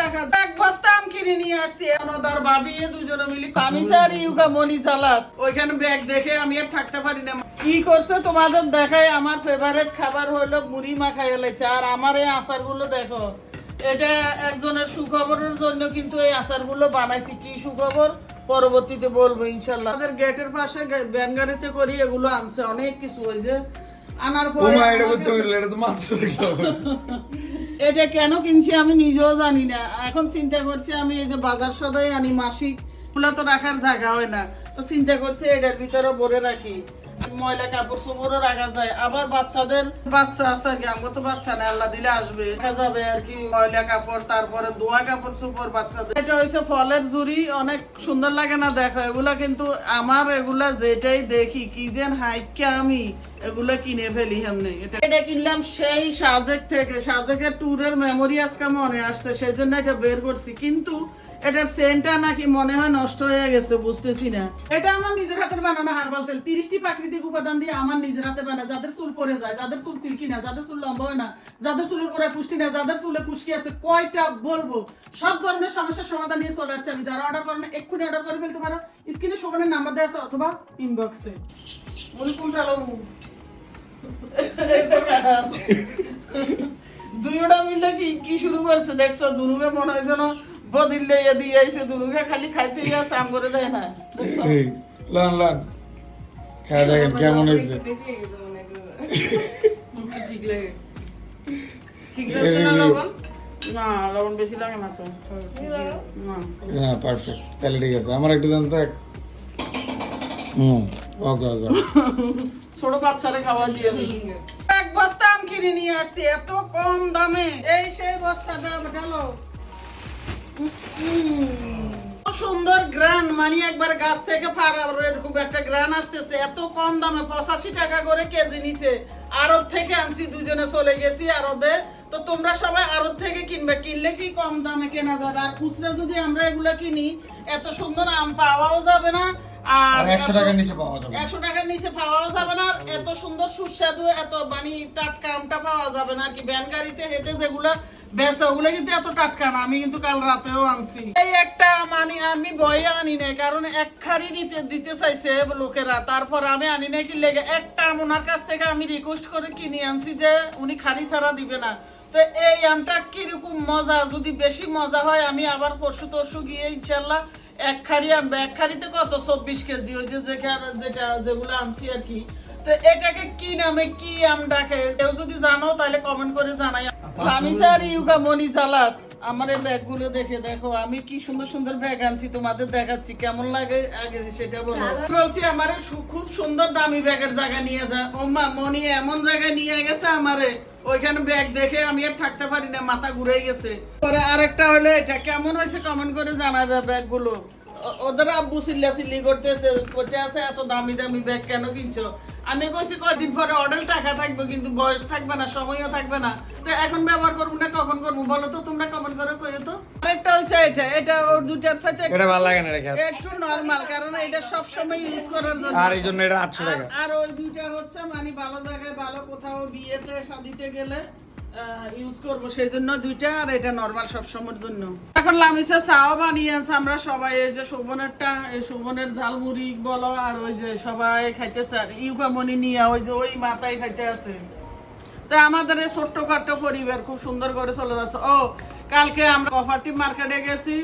টাকা এক বস্তা আম কিনে নিয়ে আসছি। অনদার ভাবি দুজনে মিলি আমি স্যার ইউকা মনি চালাস ওইখানে ব্যাগ দেখে আমি আর থাকতে পারি না। কি করছে তোমাদের দেখায় আমার ফেভারিট খাবার হলো মুড়ি মাখাই লাইছে। আর আমার এই আচারগুলো দেখো এটা একজনের সুখবরের জন্য কিন্তু এই আচারগুলো বানাইছি। কি সুখবর? পরবর্তীতে বলব ইনশাল্লাহ। আমাদের গেটের পাশে ব্যান গাড়িতে করি এগুলো আনছে অনেক কিছু ওই যে আনার পরে এটা তো মাত্র এটা কেন কিনছি আমি নিজেও জানি না। এখন চিন্তা করছি আমি এই যে বাজার সদাই আনি মাসিক। ফুলা তো রাখার জায়গা হয় না। তো চিন্তা করছি এটার ভিতরে ভরে রাখি। ময়লা কাপড় চোপড়ও রাখা যায়। আবার বাচ্চাদের বাচ্চা আছে আর কি আমার তো বাচ্চা না, আল্লাহ দিলে আসবে। রাখা যাবে আর কি ময়লা কাপড়, তারপরে ধোয়া কাপড় চোপড় বাচ্চাদের। এটা হচ্ছে ফলের জুড়ি অনেক সুন্দর লাগে না দেখো, এগুলা কিন্তু আমার এগুলা যেটাই দেখি, কি যেন হাইকে আমি, এগুলো কিনে ফেলি এমনি এটা এটা কিনলাম সেই সাজেক থেকে, সাজেকের ট্যুরের মেমোরি আজকে মনে আসছে, সেই জন্য এটা বের করছি। কিন্তু এটার সেন্টটা নাকি মনে হয় নষ্ট হয়ে গেছে, বুঝতেছি না। এটা আমার নিজের হাতের বানানো হার্বাল তেল, তিরিশটি প্রাকৃতিক উপাদান দিয়ে আমার নিজের হাতে বানা যাদের চুল পড়ে যায়, যাদের চুল সিল্কি না, যাদের চুল লম্বা হয় না, যাদের চুলের গোড়ায় পুষ্টি না যাদের চুলে খুশকি আছে, কয়টা বলব? সব ধরনের সমস্যার সমাধান নিয়ে চলে আসছে আমি। যারা অর্ডার করেন, এক্ষুনি অর্ডার করে ফেলতে পারো। স্ক্রিনে শোভনের নাম্বার দেওয়া আছে অথবা ইনবক্সে মনে কোনটা দুইটা মিলে কি কি শুরু করছে? দেখছ, দুনুকে মনে হয় যেন বদিলে দিয়ে আইছে, দুনুকে খালি খাইতে আছে, আম করে দেয় না। লান লান। খাওয়া দেখেন কেমন হয়েছে। ঠিক লাগে। ঠিক লাগছে না লবণ? না লবণ বেশি লাগে না তো। না। না পারফেক্ট তাহলে ঠিক আছে আমার একটু জানতো এক। হুম ওকে ওকে। ছোট বাচ্চারে খাওয়া দিয়ে এক বস্তা আম কিনে নিয়ে আসছি এত কম দামে। এই সেই বস্তা দাম ঢালো সুন্দর গ্রান মানে একবার গাছ থেকে ফারার এরকম একটা গ্রান আসতেছে। এত কম দামে পঁচাশি টাকা করে কেজি নিছে। আরব থেকে আনছি দুজনে চলে গেছি আরবে তো তোমরা সবাই আরব থেকে কিনবে। কিনলে কি কম দামে কেনা যাবে? আর খুচরা যদি আমরা এগুলা কিনি এত সুন্দর আম পাওয়াও যাবে না আর আর একশো টাকার নিচে পাওয়া যাবে একশো টাকার নিচে পাওয়াও যাবে না এত সুন্দর সুস্বাদু এত মানে টাটকা আমটা পাওয়া যাবে না। আর কি ব্যান গাড়িতে হেঁটে যেগুলা মজা, যদি বেশি মজা হয়, আমি আবার পরশু তরশু গিয়ে ইনশাল্লাহ এক খারি আনবে। এক খারিতে কত? চব্বিশ কেজি, ওই যে যেটা যেগুলো আনছি আর কি। তো এটাকে কি নামে কি আম ডাকে, কেউ যদি জানো তাহলে কমেন্ট করে জানাই আমি মনি আমার এই ব্যাগগুলো দেখে দেখো, আমি কি সুন্দর সুন্দর ব্যাগ আনছি, তোমাদের দেখাচ্ছি, কেমন লাগে আগে সেটা বলো। বলছি, আমার খুব সুন্দর দামি ব্যাগের জায়গা নিয়ে যা। মনি এমন জায়গায় নিয়ে গেছে আমারে, ওইখানে ব্যাগ দেখে আমি আর থাকতে পারি না, মাথা ঘুরে গেছে। পরে আরেকটা হলে এটা কেমন হয়েছে কমেন্ট করে জানাবে ব্যাগগুলো ওদের আব্বু চিল্লা চিল্লি করতেছে করতে আছে এত দামি দামি ব্যাগ কেন কিনছো? আমি কইছি কদিন পরে অর্ডার টাকা থাকবে কিন্তু বয়স থাকবে না সময়ও থাকবে না। তো এখন ব্যবহার করব না কখন করব? বলো তো তোমরা কমেন্ট করে কইও তো। আরেকটা হইছে এটা এটা ওর দুটার সাথে এটা ভালো লাগে না এটা একটু নরমাল কারণ এটা সব সময় ইউজ করার জন্য। আর এই জন্য এটা আটশো টাকা। আর- আর ওই দুইটা হচ্ছে মানে ভালো জায়গায় ভালো কোথাও বিয়েতে শাদিতে গেলে ইউজ করব সেই জন্য দুইটা, আর এটা নরমাল সব সময়ের জন্য। এখন লামিসা চাও বানিয়ে আছে আমরা সবাই এই যে শোভনেরটা, এই শোভনের ঝালমুড়ি বলো, আর ওই যে সবাই খাইতেছে, আর ইউকামনি নিয়ে, ওই যে ওই মাথায় খাইতে আছে। তো আমাদের এই ছোট্ট খাট্ট পরিবার খুব সুন্দর করে চলে যাচ্ছে। ও, কালকে আমরা কফারটি মার্কেটে গেছি।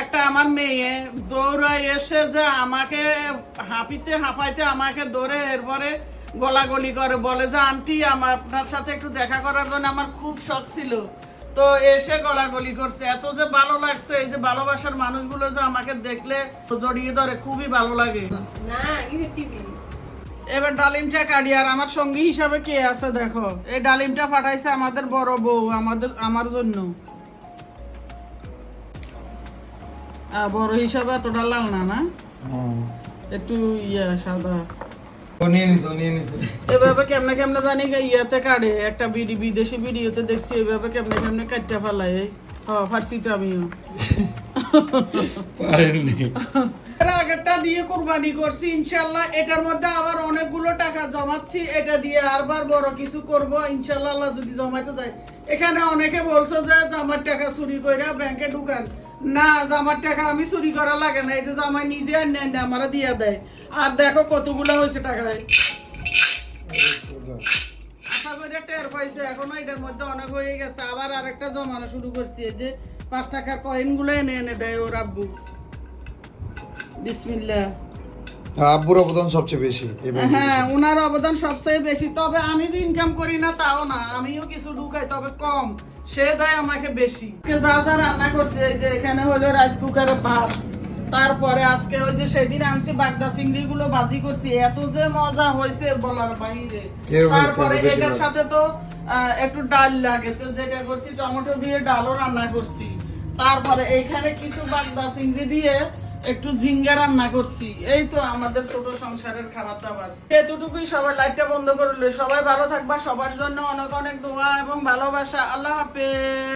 একটা আমার মেয়ে দৌড়ায় এসে যে আমাকে হাঁপিতে হাঁপাইতে আমাকে দৌড়ে এরপরে গলাগলি করে বলে যে আন্টি আমার আপনার সাথে একটু দেখা করার জন্য আমার খুব শখ ছিল। তো এসে গলাগলি করছে। এত যে ভালো লাগছে এই যে ভালোবাসার মানুষগুলো যে আমাকে দেখলে জড়িয়ে ধরে খুবই ভালো লাগে। না এবার ডালিমটা কাটি আর আমার সঙ্গী হিসাবে কে আছে দেখো? এই ডালিমটা পাঠাইছে আমাদের বড় বউ আমাদের আমার জন্য। আহ, বড় হিসাবে এতটা লাল না না? একটু ইয়া সাদা। এভাবে কেমনে কেমনে জানি ইয়াতে কাটে একটা বিডি বিদেশি ভিডিওতে দেখছি এভাবে কেমনে কেমনে কাটতে ফেলায় হ ফার্সি তো আমিও। পারেননি। আগেরটা দিয়ে কোরবানি করছি ইনশাল্লাহ এটার মধ্যে আবার অনেকগুলো টাকা জমাচ্ছি, এটা দিয়ে আরবার বড় কিছু করব, ইনশাল্লাহ যদি জমাইতে যায়। এখানে অনেকে বলছো যে জামার টাকা চুরি কইরা ব্যাংকে ঢুকান। না, জামার টাকা আমি চুরি করা লাগে না, এই যে জামাই নিজে আর নেন আমারা দিয়া দেয়। আর দেখো কতগুলো হয়েছে টাকায়। আশা করি টের পাইছে, এখনও এটার মধ্যে অনেক হয়ে গেছে। আবার আরেকটা জমানো শুরু করছি যে পাঁচ টাকার কয়েনগুলো এনে এনে দেয় ওর আব্বু। বিসমিল্লাহ। আব্বুর অবদান সবচেয়ে বেশি হ্যাঁ ওনার অবদান সবচেয়ে বেশি। তবে আমি যে ইনকাম করি না তাও না। আমিও কিছু ঢুকাই তবে কম। সে দেয় আমাকে বেশি। যা যা রান্না করছি এই যে এখানে হলো রাইস কুকারে ভাত। তারপরে আজকে ওই যে সেদিন আনছি বাগদা চিংড়ি গুলো ভাজি করছি। এত যে মজা হয়েছে বলার বাইরে। তারপরে এটার সাথে তো একটু ডাল লাগে। তো যেটা করছি টমেটো দিয়ে ডালও রান্না করছি। তারপরে এইখানে কিছু বাগদা চিংড়ি দিয়ে একটু ঝিঙ্গা রান্না করছি। এই তো আমাদের ছোট সংসারের খাবার দাবার। এতটুকুই সবাই লাইটটা বন্ধ করলে সবাই ভালো থাকবা, সবার জন্য অনেক অনেক দোয়া এবং ভালোবাসা। আল্লাহ হাফেজ।